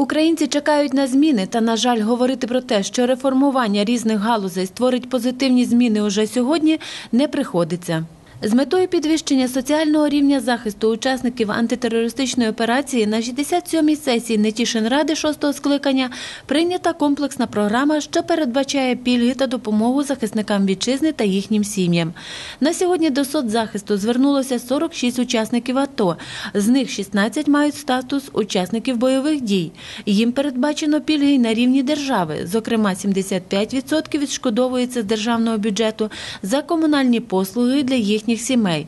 Українці чекають на зміни та, на жаль, говорити про те, що реформування різних галузей створить позитивні зміни уже сьогодні, не приходиться. З метою підвищення соціального рівня захисту учасників антитерористичної операції на 67-й сесії Нетішинради 6-го скликання прийнята комплексна програма, що передбачає пільги та допомогу захисникам вітчизни та їхнім сім'ям. На сьогодні до соцзахисту звернулося 46 учасників АТО. З них 16 мають статус учасників бойових дій. Їм передбачено пільги на рівні держави. Зокрема, 75% відшкодовується з державного бюджету за комунальні послуги для їхніх сімей.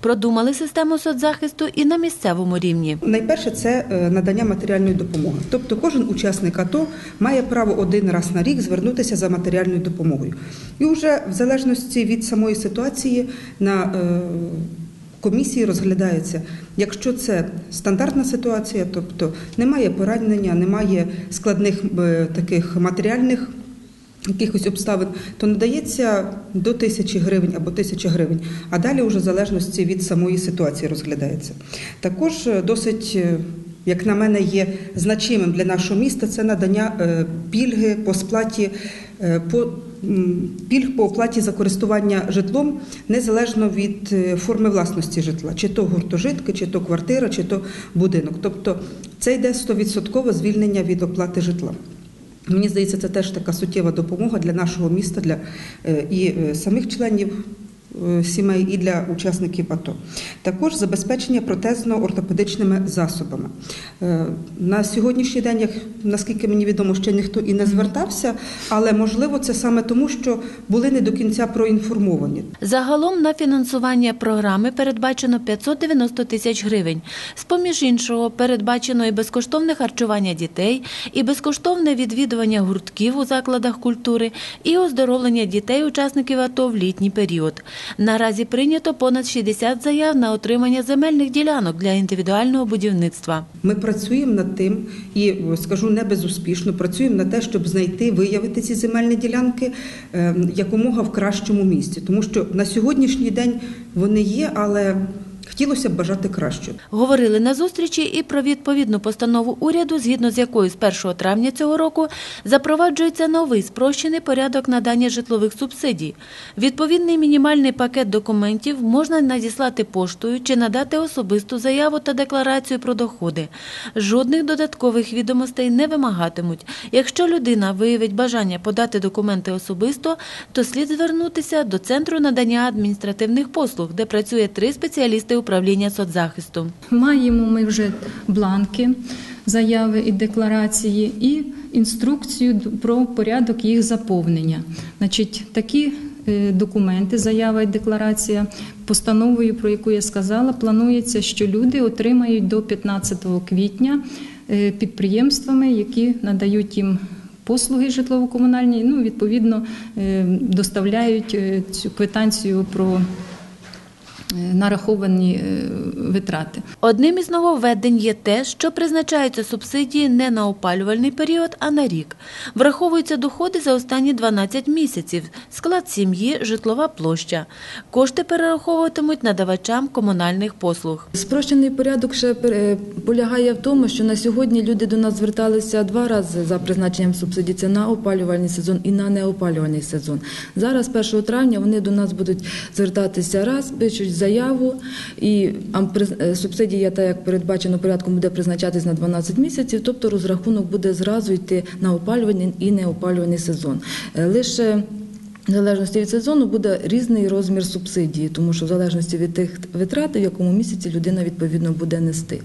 Продумали систему соцзахисту і на місцевому рівні. Найперше це е, надання матеріальної допомоги. Тобто кожен учасник АТО має право один раз на рік звернутися за матеріальною допомогою. І вже в залежності від самої ситуації на е, комісії розглядається, якщо це стандартна ситуація, тобто немає поранення, немає складних е, таких матеріальних. Якихось обставин, то надається до тисячі гривень або тисяча гривень, а далі вже в залежності від самої ситуації розглядається. Також е, досить, е, як на мене, є значимим для нашого міста це надання е, пільги по сплаті по пільг по оплаті за користування житлом незалежно від форми власності житла, чи то гуртожитки, чи то квартира, чи то будинок. Тобто це йде 100% звільнення від оплати житла. Мені здається, це теж така суттєва допомога для нашого міста, для е, і е, самих членів сімей, і для учасників АТО. Також забезпечення протезно-ортопедичними засобами. Е, На сьогоднішній день, як наскільки мені відомо, ще ніхто і не звертався, але можливо це саме тому, що були не до кінця проінформовані. Загалом на фінансування програми передбачено 590 тисяч гривень. З-поміж іншого, передбачено і безкоштовне харчування дітей, і безкоштовне відвідування гуртків у закладах культури, і оздоровлення дітей учасників АТО в літній період. Наразі прийнято понад 60 заяв на отримання земельних ділянок для індивідуального будівництва. Ми працюємо над тим і скажу не безуспішно. Працюємо на те, щоб знайти, виявити ці земельні ділянки е, якомога в кращому місці, тому що на сьогоднішній день вони є, але хотілося б бажати кращого. Говорили на зустрічі і про відповідну постанову уряду, згідно з якою з 1 травня цього року запроваджується новий спрощений порядок надання житлових субсидій. Відповідний мінімальний пакет документів можна надіслати поштою чи надати особисту заяву та декларацію про доходи. Жодних додаткових відомостей не вимагатимуть. Якщо людина виявить бажання подати документи особисто, то слід звернутися до центру надання адміністративних послуг, де працює три спеціалісти управління соцзахисту. Маємо ми вже бланки заяви і декларації, і інструкцію про порядок їх заповнення. Значить, такі е, документи, заява і декларація, постановою, про яку я сказала, планується, що люди отримають до 15 квітня е, підприємствами, які надають їм. Послуги житлово-комунальні, ну відповідно е, доставляють цю квитанцію про нараховані е, витрати. Одним із нововведень є те, що призначаються субсидії не на опалювальний період, а на рік. Враховуються доходи за останні 12 місяців, склад сім'ї, житлова площа. Кошти перераховуватимуть надавачам комунальних послуг. Спрощений порядок ще е, полягає в тому, що на сьогодні люди до нас зверталися два рази за призначенням субсидій. Це на опалювальний сезон і на неопалювальний сезон. Зараз, 1 травня, вони до нас будуть звертатися раз, пишуть заяву, і е, субсидія, так як передбачено порядком, буде призначатись на 12 місяців, тобто розрахунок буде зразу йти на опалювальний і неопалювальний сезон. Е, Лише в залежності від сезону буде різний розмір субсидії, тому що в залежності від тих витрат, в якому місяці людина відповідно буде нести.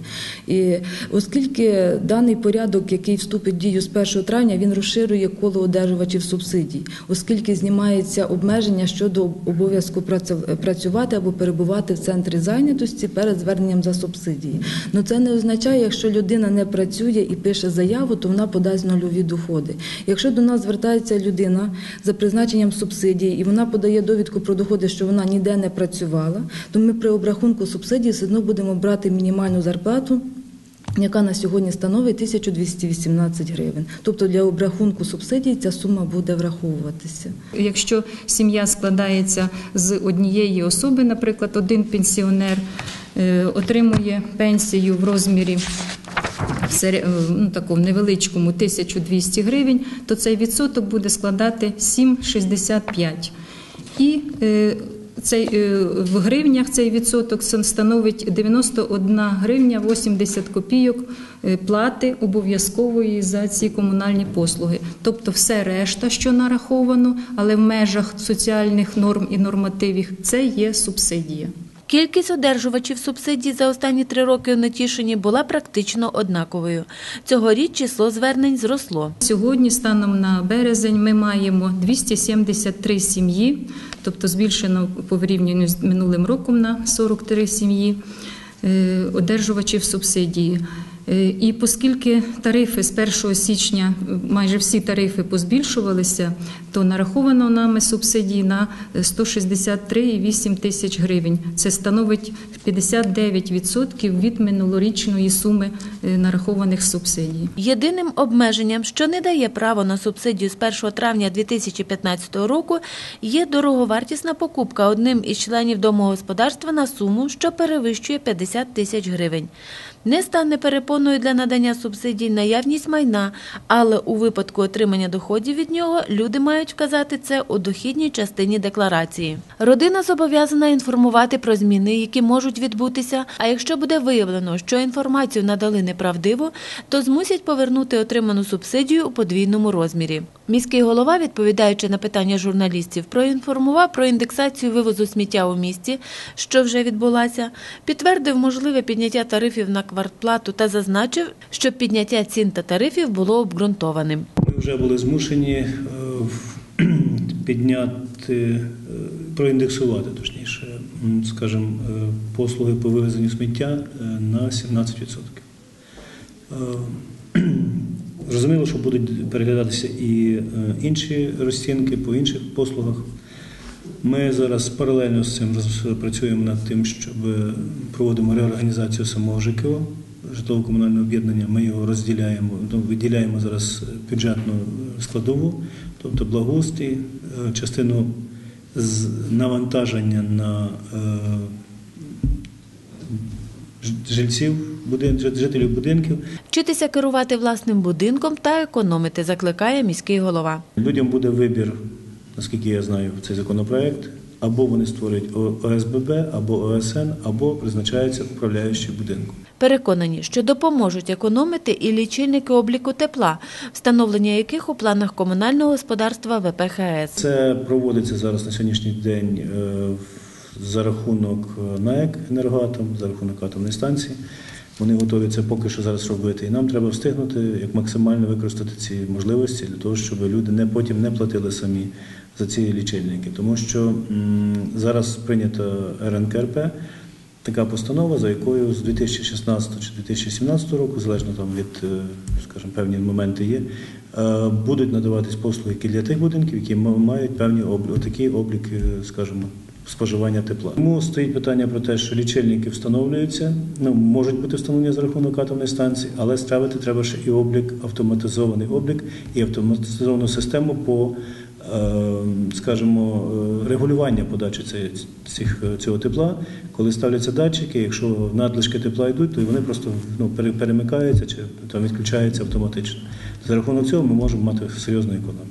І оскільки даний порядок, який вступить в дію з 1 травня, він розширює коло одержувачів субсидій, оскільки знімається обмеження щодо обов'язку працювати або перебувати в центрі зайнятості перед зверненням за субсидії. Ну це не означає, якщо людина не працює і пише заяву, то вона подасть нульові доходи. Якщо до нас звертається людина за призначенням субсидії, і вона подає довідку про доходи, що вона ніде не працювала, то ми при обрахунку субсидії все одно будемо брати мінімальну зарплату. Яка на сьогодні становить 1218 гривень. Тобто для обрахунку субсидій ця сума буде враховуватися. Якщо сім'я складається з однієї особи, наприклад, один пенсіонер е, отримує пенсію в розмірі ну, такому невеличкому 1200 гривень, то цей відсоток буде складати 7,65. І е, цей, е, в гривнях цей відсоток становить 91 гривня 80 копійок е, плати обов'язкової за ці комунальні послуги. Тобто все решта, що нараховано, але в межах соціальних норм і нормативів, це є субсидія. Кількість одержувачів субсидій за останні три роки у Нетішині була практично однаковою. Цьогоріч число звернень зросло. Сьогодні, станом на березень, ми маємо 273 сім'ї, тобто збільшено по порівнянню з минулим роком на 43 сім'ї е, одержувачів субсидії. Е, І оскільки тарифи з 1 січня е, майже всі тарифи позбільшувалися, то нараховано нами субсидії на 163,8 тисяч гривень. Це становить 59% від минулорічної суми е, нарахованих субсидій. Єдиним обмеженням, що не дає право на субсидію з 1 травня 2015 року, є дороговартісна покупка одним із членів домогосподарства на суму, що перевищує 50 тисяч гривень. Не стане перепоною для надання субсидій наявність майна, але у випадку отримання доходів від нього люди мають вказати це у дохідній частині декларації. Родина зобов'язана інформувати про зміни, які можуть відбутися. А якщо буде виявлено, що інформацію надали неправдиво, то змусять повернути отриману субсидію у подвійному розмірі. Міський голова, відповідаючи на питання журналістів, проінформував про індексацію вивозу сміття у місті, що вже відбулася, підтвердив можливе підняття тарифів на квартплату та зазначив, що підняття цін та тарифів було обґрунтованим. Ми вже були змушені е, підняти, е, проіндексувати, точніше, скажімо, е, послуги по вивезенню сміття на 17%. Зрозуміло, що будуть переглядатися і е, інші розцінки по інших послугах. Ми зараз паралельно з цим працюємо над тим, щоб проводимо реорганізацію самого ЖКО, житлово-комунального об'єднання. Ми його розділяємо, ну, виділяємо зараз бюджетну складову, тобто благоустрій, е, частину з навантаження на е, жильців, будин- жителів будинків. Вчитися керувати власним будинком та економити, закликає міський голова. Людям буде вибір, наскільки я знаю, цей законопроект. Або вони створюють ОСББ, або ОСН, або призначаються управляючі будинку. Переконані, що допоможуть економити і лічильники обліку тепла, встановлення яких у планах комунального господарства ВПХС. Це проводиться зараз на сьогоднішній день е, за рахунок е, НАЕК «Енергоатом», за рахунок атомної станції. Вони готові це поки що зараз робити. І нам треба встигнути як максимально використати ці можливості для того, щоб люди не потім не платили самі за ці лічильники. Тому що зараз прийнята РНКРП, така постанова, за якою з 2016 чи 2017 року, залежно там від, е, скажімо, певні моменти є, е, будуть надаватись послуги для тих будинків, які ма- мають певні облі, такі обліки, скажімо, споживання тепла. Тому стоїть питання про те, що лічильники встановлюються, ну можуть бути встановлені за рахунок атомної станції, але ставити треба ще і облік, автоматизований облік і автоматизовану систему по е, скажімо, е, регулювання подачі цих, цього тепла, коли ставляться датчики, якщо надлишки тепла йдуть, то вони просто ну, пере- перемикаються чи там відключаються автоматично. За рахунок цього ми можемо мати серйозну економію.